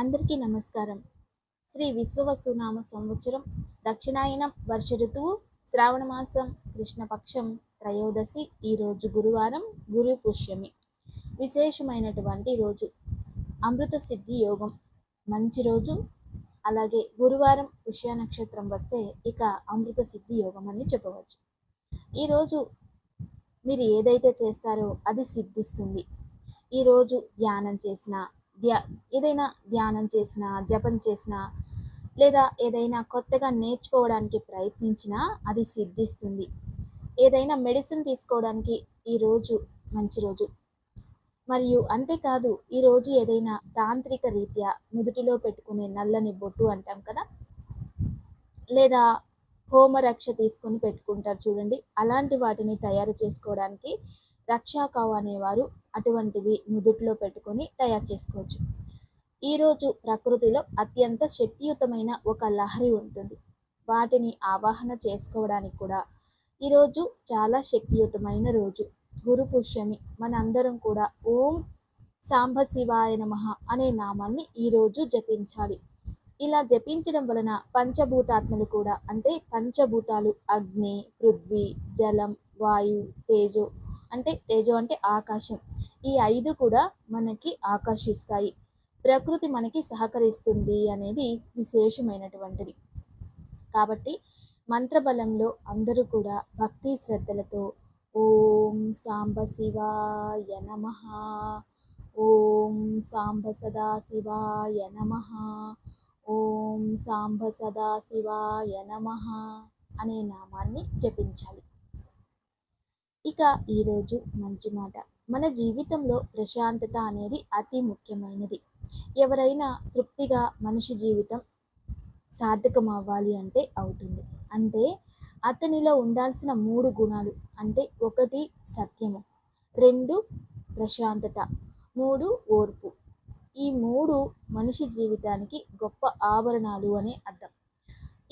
అందరికీ నమస్కారం. శ్రీ విశ్వవసునామ సంవత్సరం దక్షిణాయనం వర్ష ఋతువు శ్రావణమాసం కృష్ణపక్షం త్రయోదశి ఈరోజు గురువారం గురు పుష్యమి. విశేషమైనటువంటి రోజు అమృత సిద్ధి యోగం. మంచి రోజు అలాగే గురువారం పుష్య నక్షత్రం వస్తే ఇక అమృత సిద్ధి యోగం అని చెప్పవచ్చు. ఈరోజు మీరు ఏదైతే చేస్తారో అది సిద్ధిస్తుంది. ఈరోజు ధ్యానం చేసిన ధ్యా ఏదైనా ధ్యానం చేసిన జపం చేసిన లేదా ఏదైనా కొత్తగా నేర్చుకోవడానికి ప్రయత్నించినా అది సిద్ధిస్తుంది. ఏదైనా మెడిసిన్ తీసుకోవడానికి ఈరోజు మంచి రోజు. మరియు అంతేకాదు ఈరోజు ఏదైనా తాంత్రిక రీత్యా నుదుటిలో పెట్టుకునే నల్లని బొట్టు అంటాం కదా? లేదా హోమరక్ష తీసుకొని పెట్టుకుంటారు చూడండి. అలాంటి వాటిని తయారు చేసుకోవడానికి రక్షాకావు అనేవారు అటువంటివి నుదుట్లో పెట్టుకొని తయారు చేసుకోవచ్చు. ఈరోజు ప్రకృతిలో అత్యంత శక్తియుతమైన ఒక లహరి ఉంటుంది. వాటిని ఆవాహన చేసుకోవడానికి కూడా ఈరోజు చాలా శక్తియుతమైన రోజు. గురు పుష్యమి మనందరం కూడా ఓం సాంబశివాయ నమ అనే నామాన్ని ఈరోజు జపించాలి. ఇలా జపించడం వలన పంచభూతాత్మలు కూడా అంటే పంచభూతాలు అగ్ని పృథ్వీ జలం వాయు తేజో అంటే తేజో అంటే ఆకాశం ఈ ఐదు కూడా మనకి ఆకర్షిస్తాయి. ప్రకృతి మనకి సహకరిస్తుంది అనేది విశేషమైనటువంటిది. కాబట్టి మంత్రబలంలో అందరూ కూడా భక్తి శ్రద్ధలతో ఓం సాంబ శివాయ నమ ఓం సాంబ సదాశివాయ నమ ఓం సాంబ సదాశివాయ నమ అనే నామాన్ని జపించాలి. ఇక ఈరోజు మంచి మాట. మన జీవితంలో ప్రశాంతత అనేది అతి ముఖ్యమైనది. ఎవరైనా తృప్తిగా మనిషి జీవితం సార్థకం అవ్వాలి అంటే అవుతుంది. అంటే అతనిలో ఉండాల్సిన మూడు గుణాలు అంటే ఒకటి సత్యము రెండు ప్రశాంతత మూడు ఓర్పు. ఈ మూడు మనిషి జీవితానికి గొప్ప ఆభరణాలు అనే అర్థం.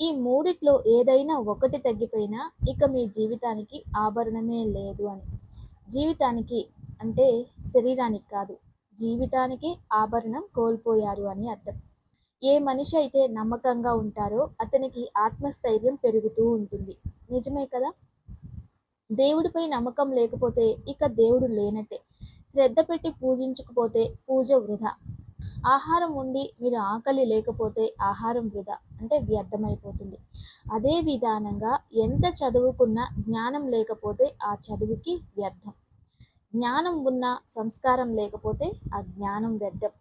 ఈ మూడిట్లో ఏదైనా ఒకటి తగ్గిపోయినా ఇక మీ జీవితానికి ఆభరణమే లేదు అని. జీవితానికి అంటే శరీరానికి కాదు జీవితానికి ఆభరణం కోల్పోయారు అని అర్థం. ఏ మనిషి అయితే నమ్మకంగా ఉంటారో అతనికి ఆత్మస్థైర్యం పెరుగుతూ ఉంటుంది. నిజమే కదా? దేవుడిపై నమ్మకం లేకపోతే ఇక దేవుడు లేనట్టే. శ్రద్ధ పెట్టి పూజించకపోతే పూజ వృధా. ఆహారం ఉండి మీరు ఆకలి లేకపోతే ఆహారం వృధా అంటే వ్యర్థమైపోతుంది. అదే విధానంగా ఎంత చదువుకున్నా జ్ఞానం లేకపోతే ఆ చదువుకి వ్యర్థం. జ్ఞానం ఉన్న సంస్కారం లేకపోతే ఆ జ్ఞానం వ్యర్థం.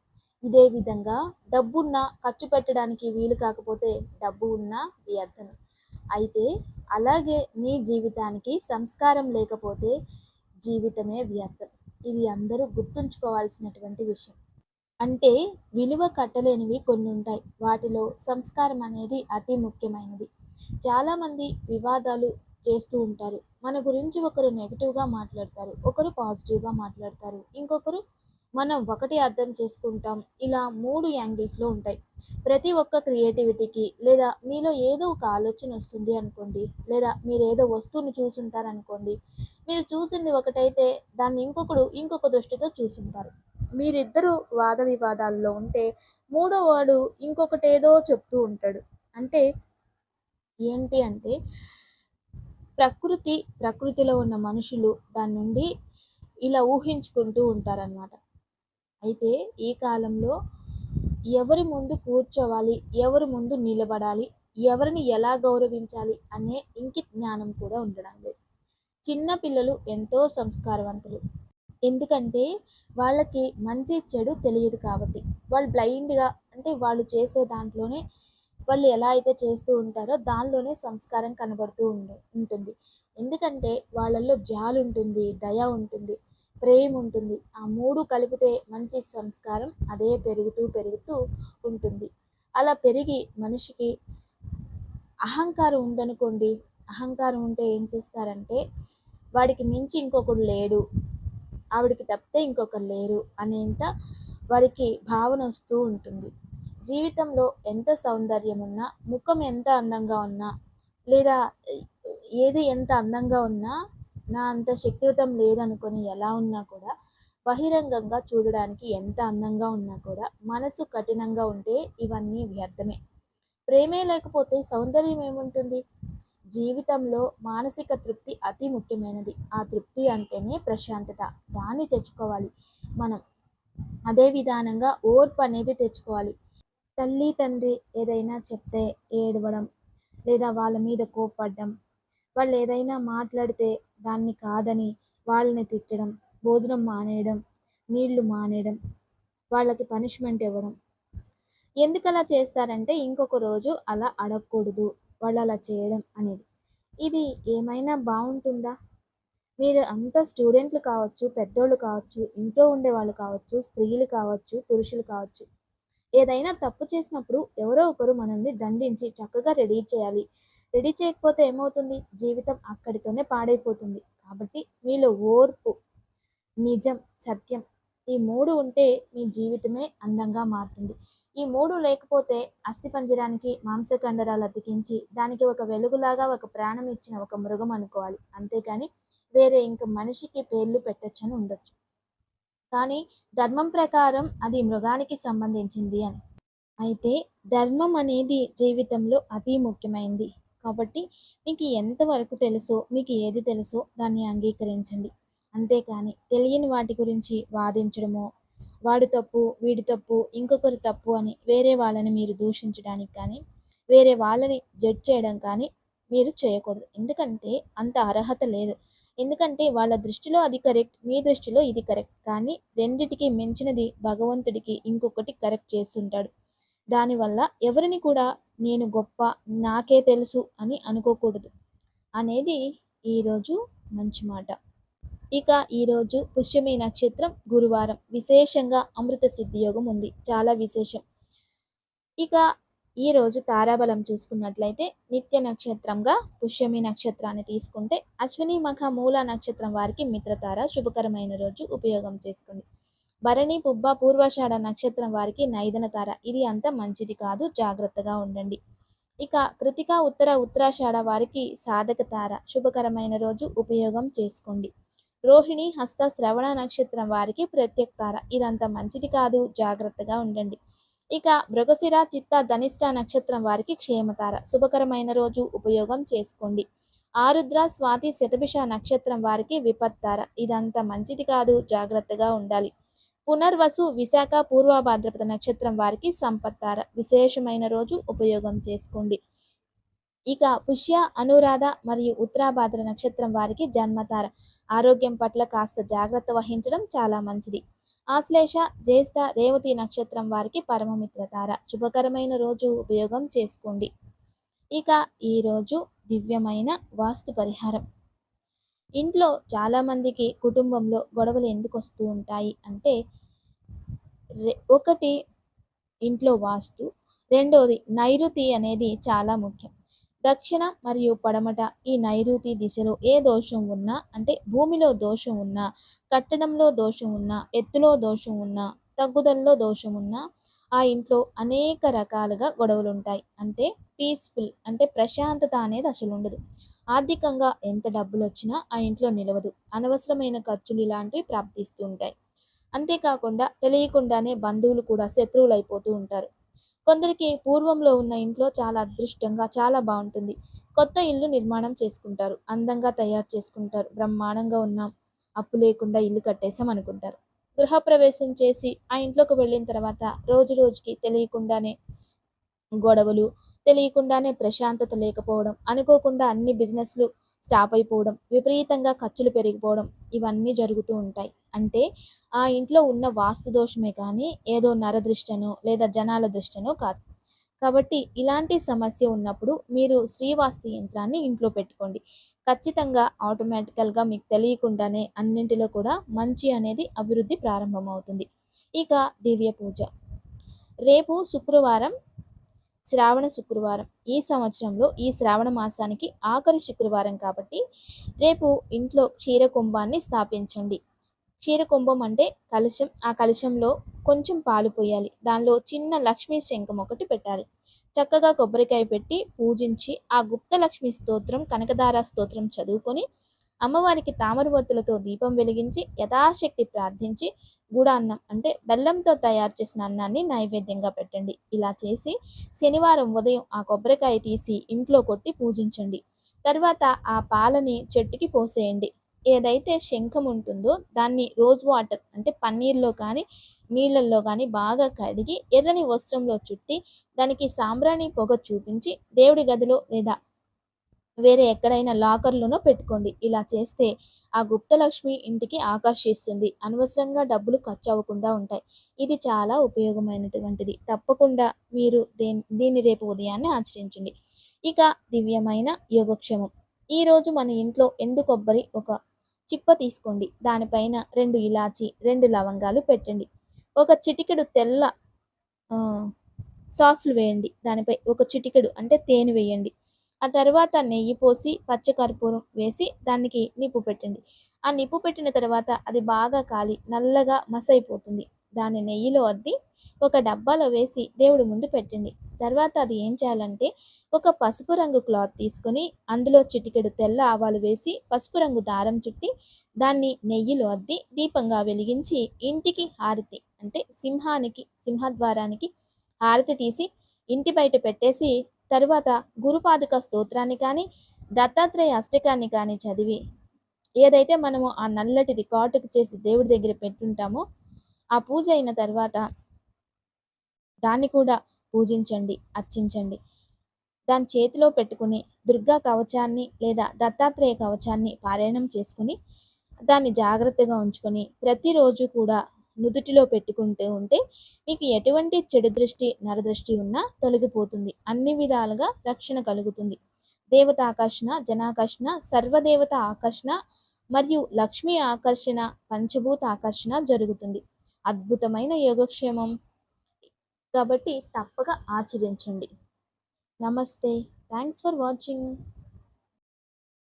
ఇదే విధంగా డబ్బున్నా ఖర్చు పెట్టడానికి వీలు కాకపోతే డబ్బు ఉన్నా వ్యర్థం. అయితే అలాగే మీ జీవితానికి సంస్కారం లేకపోతే జీవితమే వ్యర్థం. ఇది అందరూ గుర్తుంచుకోవాల్సినటువంటి విషయం. అంటే విలువ కట్టలేనివి కొన్ని ఉంటాయి. వాటిలో సంస్కారం అనేది అతి ముఖ్యమైనది. చాలామంది వివాదాలు చేస్తూ ఉంటారు. మన గురించి ఒకరు నెగిటివ్గా మాట్లాడతారు. ఒకరు పాజిటివ్గా మాట్లాడతారు. ఇంకొకరు మనం ఒకటి అర్థం చేసుకుంటాం. ఇలా మూడు యాంగిల్స్లో ఉంటాయి. ప్రతి ఒక్క క్రియేటివిటీకి లేదా మీలో ఏదో ఒక ఆలోచన వస్తుంది అనుకోండి లేదా మీరు ఏదో వస్తువుని చూసుంటారనుకోండి మీరు చూసింది ఒకటైతే దాన్ని ఇంకొకడు ఇంకొక దృష్టితో చూసుంటారు. మీరిద్దరూ వాద వివాదాల్లో ఉంటే మూడో వాడు ఇంకొకటేదో చెప్తూ ఉంటాడు. అంటే ఏంటి అంటే ప్రకృతి ప్రకృతిలో ఉన్న మనుషులు దాని నుండి ఇలా ఊహించుకుంటూ ఉంటారనమాట అయితే ఈ కాలంలో ఎవరి ముందు కూర్చోవాలి ఎవరి ముందు నిలబడాలి ఎవరిని ఎలా గౌరవించాలి అనే ఇంకిత్ జ్ఞానం కూడా ఉండడం లేదు చిన్న పిల్లలు ఎంతో సంస్కారవంతులు. ఎందుకంటే వాళ్ళకి మంచి చెడు తెలియదు కాబట్టి. వాళ్ళు బ్లైండ్గా అంటే వాళ్ళు చేసే దాంట్లోనే వాళ్ళు ఎలా అయితే చేస్తూ ఉంటారో దానిలోనే సంస్కారం కనబడుతూ ఉంటుంది. ఎందుకంటే వాళ్ళల్లో జాలు ఉంటుంది దయ ఉంటుంది. ప్రేమ ఉంటుంది ఆ మూడు కలిపితే మంచి సంస్కారం అదే పెరుగుతూ పెరుగుతూ ఉంటుంది. అలా పెరిగి మనిషికి అహంకారం ఉందనుకోండి అహంకారం ఉంటే ఏం చేస్తారంటే వాడికి మించి ఇంకొకడు లేడు ఆవిడకి తప్పితే ఇంకొకరు లేరు అనేంత వారికి భావన వస్తూ ఉంటుంది. జీవితంలో ఎంత సౌందర్యం ఉన్నా ముఖం ఎంత అందంగా ఉన్నా లేదా ఏది ఎంత అందంగా ఉన్నా నా అంత శక్తియుతం లేదనుకొని ఎలా ఉన్నా కూడా బహిరంగంగా చూడడానికి ఎంత అందంగా ఉన్నా కూడా మనసు కఠినంగా ఉంటే ఇవన్నీ వ్యర్థమే. ప్రేమే లేకపోతే సౌందర్యం ఏముంటుంది? జీవితంలో మానసిక తృప్తి అతి ముఖ్యమైనది. ఆ తృప్తి అంటేనే ప్రశాంతత. దాన్ని తెచ్చుకోవాలి మనం. అదే విధానంగా ఓర్పు అనేది తెచ్చుకోవాలి. తల్లి తండ్రి ఏదైనా చెప్తే ఏడవడం లేదా వాళ్ళ మీద కోప్పడడం వాళ్ళు ఏదైనా మాట్లాడితే దాన్ని కాదని వాళ్ళని తిట్టడం భోజనం మానేయడం నీళ్ళు మానేయడం వాళ్ళకి పనిష్మెంట్ ఇవ్వడం. ఎందుకు అలా చేస్తారంటే ఇంకొక రోజు అలా అడగకూడదు వాళ్ళు అలా చేయడం అనేది. ఇది ఏమైనా బాగుంటుందా? మీరు అంతా స్టూడెంట్లు కావచ్చు పెద్దోళ్ళు కావచ్చు ఇంట్లో ఉండే వాళ్ళు కావచ్చు స్త్రీలు కావచ్చు పురుషులు కావచ్చు. ఏదైనా తప్పు చేసినప్పుడు ఎవరో ఒకరు మనల్ని దండించి చక్కగా రెడీ చేయాలి. రెడీ చేయకపోతే ఏమవుతుంది? జీవితం అక్కడితోనే పాడైపోతుంది. కాబట్టి మీలో ఓర్పు నిజం సత్యం ఈ మూడు ఉంటే మీ జీవితమే అందంగా మారుతుంది. ఈ మూడు లేకపోతే అస్థిపంజరానికి మాంసకండరాలు అతికించి దానికి ఒక వెలుగులాగా ఒక ప్రాణం ఇచ్చిన ఒక మృగం అనుకోవాలి. అంతేకాని వేరే ఇంక మనిషికి పేర్లు పెట్టచ్చని ఉండొచ్చు. కానీ ధర్మం ప్రకారం అది మృగానికి సంబంధించింది అని. అయితే ధర్మం అనేది జీవితంలో అతి ముఖ్యమైనది కాబట్టి మీకు ఎంతవరకు తెలుసో మీకు ఏది తెలుసో దాన్ని అంగీకరించండి. అంతేకాని తెలియని వాటి గురించి వాదించడమో వాడు తప్పు వీడి తప్పు ఇంకొకరు తప్పు అని వేరే వాళ్ళని మీరు దూషించడానికి కానీ వేరే వాళ్ళని జడ్జ్ చేయడం కానీ మీరు చేయకూడదు. ఎందుకంటే అంత అర్హత లేదు. ఎందుకంటే వాళ్ళ దృష్టిలో అది కరెక్ట్ మీ దృష్టిలో ఇది కరెక్ట్ కానీ రెండిటికి మించినది భగవంతుడికి ఇంకొకటి కరెక్ట్ చేస్తుంటాడు. దానివల్ల ఎవరిని కూడా నేను గొప్ప నాకే తెలుసు అని అనుకోకూడదు అనేది ఈరోజు మంచి మాట. ఇక ఈరోజు పుష్యమి నక్షత్రం గురువారం. విశేషంగా అమృత సిద్ధి యోగం ఉంది. చాలా విశేషం. ఇక ఈరోజు తారాబలం చూసుకున్నట్లయితే నిత్య నక్షత్రంగా పుష్యమి నక్షత్రాన్ని తీసుకుంటే అశ్విని మఖ మూల నక్షత్రం వారికి మిత్రతార శుభకరమైన రోజు ఉపయోగం చేసుకోండి. భరణి పుబ్బ పూర్వాషాఢ నక్షత్రం వారికి నైదన తార. ఇది అంత మంచిది కాదు జాగ్రత్తగా ఉండండి. ఇక కృతిక ఉత్తర ఉత్తరాషాఢ వారికి సాధక తార. శుభకరమైన రోజు ఉపయోగం చేసుకోండి. రోహిణి హస్త శ్రవణ నక్షత్రం వారికి ప్రత్యేక తార. ఇదంత మంచిది కాదు జాగ్రత్తగా ఉండండి. ఇక మృగశిర చిత్త ధనిష్ట నక్షత్రం వారికి క్షేమతార శుభకరమైన రోజు ఉపయోగం చేసుకోండి. ఆరుద్ర స్వాతి శతభిష నక్షత్రం వారికి విపత్తార ఇదంతా మంచిది కాదు జాగ్రత్తగా ఉండాలి. పునర్వసు విశాఖ పూర్వభాద్రపద నక్షత్రం వారికి సంపత్తార. విశేషమైన రోజు ఉపయోగం చేసుకోండి. ఇక పుష్య అనురాధ మరియు ఉత్తరాభాద్ర నక్షత్రం వారికి జన్మతార. ఆరోగ్యం పట్ల కాస్త జాగ్రత్త వహించడం చాలా మంచిది. ఆశ్లేష జ్యేష్ఠ రేవతి నక్షత్రం వారికి పరమమిత్రతార. శుభకరమైన రోజు ఉపయోగం చేసుకోండి. ఇక ఈరోజు దివ్యమైన వాస్తు పరిహారం. ఇంట్లో చాలామందికి కుటుంబంలో గొడవలు ఎందుకు వస్తూ ఉంటాయి అంటే ఒకటి ఇంట్లో వాస్తు రెండోది నైరుతి అనేది చాలా ముఖ్యం. దక్షిణ మరియు పడమట ఈ నైరుతి దిశలో ఏ దోషం ఉన్నా అంటే భూమిలో దోషం ఉన్నా కట్టడంలో దోషం ఉన్నా ఎత్తులో దోషం ఉన్నా తగ్గుదలలో దోషం ఉన్నా ఆ ఇంట్లో అనేక రకాలుగా గొడవలు ఉంటాయి అంటే పీస్ఫుల్ అంటే ప్రశాంతత అనేది అసలు ఉండదు. ఆర్థికంగా ఎంత డబ్బులు వచ్చినా ఆ ఇంట్లో నిలవదు. అనవసరమైన ఖర్చులు ఇలాంటివి ప్రాప్తిస్తూ ఉంటాయి. అంతేకాకుండా తెలియకుండానే బంధువులు కూడా శత్రువులు అయిపోతూ ఉంటారు. కొందరికి పూర్వంలో ఉన్న ఇంట్లో చాలా అదృష్టంగా చాలా బాగుంటుంది కొత్త ఇల్లు నిర్మాణం చేసుకుంటారు. అందంగా తయారు చేసుకుంటారు. బ్రహ్మాండంగా ఉన్నాం అప్పు లేకుండా ఇల్లు కట్టేసాం అనుకుంటారు గృహప్రవేశం చేసి ఆ ఇంట్లోకి వెళ్ళిన తర్వాత రోజు రోజుకి తెలియకుండానే గొడవలు తెలియకుండానే ప్రశాంతత లేకపోవడం అనుకోకుండా అన్ని బిజినెస్లు స్టాప్ అయిపోవడం విపరీతంగా ఖర్చులు పెరిగిపోవడం ఇవన్నీ జరుగుతూ ఉంటాయి. అంటే ఆ ఇంట్లో ఉన్న వాస్తు దోషమే కానీ ఏదో నరదృష్టనో లేదా జనాల దృష్టనో కాదు. కాబట్టి ఇలాంటి సమస్య ఉన్నప్పుడు మీరు శ్రీవాస్తు యంత్రాన్ని ఇంట్లో పెట్టుకోండి. ఖచ్చితంగా ఆటోమేటికల్గా మీకు తెలియకుండానే అన్నింటిలో కూడా మంచి అనేది అభివృద్ధి ప్రారంభమవుతుంది. ఇక దివ్య పూజ. రేపు శుక్రవారం శ్రావణ శుక్రవారం. ఈ సంవత్సరంలో ఈ శ్రావణ మాసానికి ఆఖరి శుక్రవారం కాబట్టి రేపు ఇంట్లో క్షీరకుంభాన్ని స్థాపించండి. క్షీరకుంభం అంటే కలశం. ఆ కలశంలో కొంచెం పాలు పోయాలి. దానిలో చిన్న లక్ష్మీ శంఖం ఒకటి పెట్టాలి. చక్కగా కొబ్బరికాయ పెట్టి పూజించి ఆ గుప్తలక్ష్మి స్తోత్రం కనకదార స్తోత్రం చదువుకొని అమ్మవారికి తామరవత్తులతో దీపం వెలిగించి యథాశక్తి ప్రార్థించి గుడాన్నం అంటే బెల్లంతో తయారు చేసిన అన్నాన్ని నైవేద్యంగా పెట్టండి. ఇలా చేసి శనివారం ఉదయం ఆ కొబ్బరికాయ తీసి ఇంట్లో కొట్టి పూజించండి. తర్వాత ఆ పాలని చెట్టుకి పోసేయండి. ఏదైతే శంఖం ఉంటుందో దాన్ని రోజ్ వాటర్ అంటే పన్నీర్లో కానీ నీళ్ళల్లో కానీ బాగా కడిగి ఎర్రని వస్త్రంలో చుట్టి దానికి సాంబ్రాణి పొగ చూపించి దేవుడి గదిలో లేదా వేరే ఎక్కడైనా లాకర్లోనో పెట్టుకోండి. ఇలా చేస్తే ఆ గుప్తలక్ష్మి ఇంటికి ఆకర్షిస్తుంది. అనవసరంగా డబ్బులు ఖర్చు అవ్వకుండా ఉంటాయి. ఇది చాలా ఉపయోగమైనటువంటిది. తప్పకుండా మీరు దేని దీన్ని రేపు ఉదయాన్నే ఆచరించండి. ఇక దివ్యమైన యోగక్షేమం. ఈరోజు మన ఇంట్లో ఎండు కొబ్బరి ఒక చిప్ప తీసుకోండి. దానిపైన రెండు ఇలాచి రెండు లవంగాలు పెట్టండి. ఒక చిటికెడు తెల్ల సాసులు వేయండి. దానిపై ఒక చిటికెడు అంటే తేనె వేయండి. ఆ తర్వాత నెయ్యి పోసి పచ్చకర్పూరం వేసి దానికి నిప్పు పెట్టండి. ఆ నిప్పు పెట్టిన తర్వాత అది బాగా కాలి నల్లగా మసైపోతుంది. దాన్ని నెయ్యిలో అద్ది ఒక డబ్బాలో వేసి దేవుడి ముందు పెట్టండి. తర్వాత అది ఏం చేయాలంటే ఒక పసుపు రంగు క్లాత్ తీసుకొని అందులో చిటికెడు తెల్ల ఆవాలు వేసి పసుపు రంగు దారం చుట్టి దాన్ని నెయ్యిలో అద్ది దీపంగా వెలిగించి ఇంటికి హారతి అంటే సింహానికి సింహద్వారానికి హారతి తీసి ఇంటి బయట పెట్టేసి తరువాత గురుపాదుక స్తోత్రాన్ని కానీ దత్తాత్రేయ అష్టకాన్ని కానీ చదివి ఏదైతే మనము ఆ నల్లటిది కాటుకు చేసి దేవుడి దగ్గర పెట్టుంటామో ఆ పూజ అయిన తర్వాత దాన్ని కూడా పూజించండి అర్చించండి. దాని చేతిలో పెట్టుకుని దుర్గా కవచాన్ని లేదా దత్తాత్రేయ కవచాన్ని పారాయణం చేసుకుని దాన్ని జాగ్రత్తగా ఉంచుకొని ప్రతిరోజు కూడా నుదుటిలో పెట్టుకుంటూ ఉంటే మీకు ఎటువంటి చెడు దృష్టి నరదృష్టి ఉన్నా తొలగిపోతుంది. అన్ని విధాలుగా రక్షణ కలుగుతుంది. దేవత ఆకర్షణ జనాకర్షణ సర్వదేవత ఆకర్షణ మరియు లక్ష్మీ ఆకర్షణ పంచభూత ఆకర్షణ జరుగుతుంది. అద్భుతమైన యోగక్షేమం. కాబట్టి తప్పక ఆచరించండి. నమస్తే. Thanks for watching.